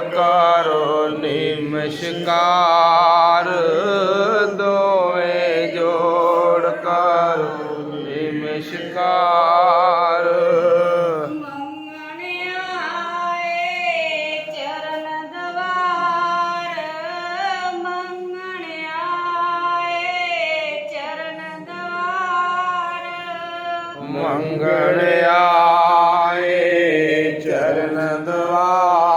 ਕਰੋ ਨਮਸਕਾਰ ਦੋਏ ਦੋਏ ਜੋੜ ਕਰੋ ਨਿਮਸ਼ਕਾਰ। ਦੋਏ ਜੋੜ ਕਰੋ ਨਿਮਸ਼ਕਾਰ ਮੰਗਣ ਚਰਨ ਦਵਾਰ ਆਏ ਚਰਨ ਦਵਾਰ।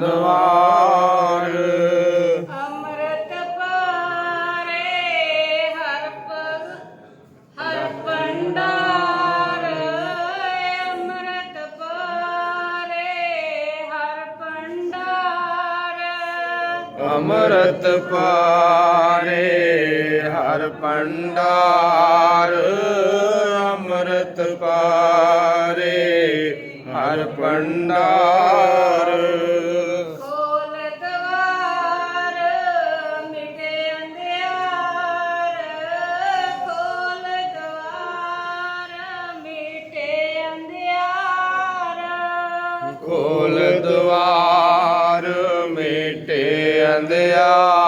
ਦਵਾਰ ਅੰਮ੍ਰਿਤ ਪਾਰੇ ਹਰ ਪਗ ਹਰ ਪੰਡਾਰ ਅੰਮ੍ਰਿਤ ਪਾਰੇ ਹਰ ਪੰਡਾਰ ਅੰਮ੍ਰਿਤ ਪਾਰੇ ਹਰ ਪੰਡਾਰ ਅੰਮ੍ਰਿਤ ਪਾਰੇ ਹਰ ਪੰਡਾਰ ਖੋਲ ਦਵਾਰ ਮਿਟੇ ਅੰਧਿਆਰ। ਖੋਲ ਦਵਾਰ ਮਿਟੇ ਅੰਧਿਆਰ। ਖੋਲ ਦਵਾਰ ਮੇਟੇ ਅੰਧਿਆਰ।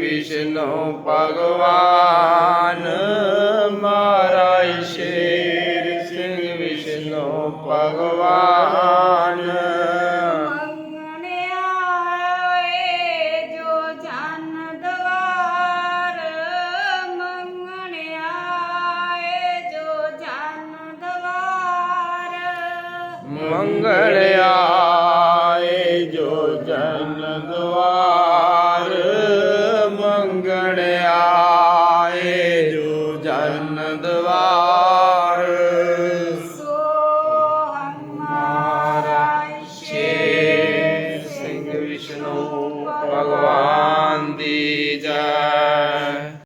विष्णु भगवान मारा शेर सिंह विष्णु भगवान मंगल आए जो जन द्वार ਜਨ ਦਵਾ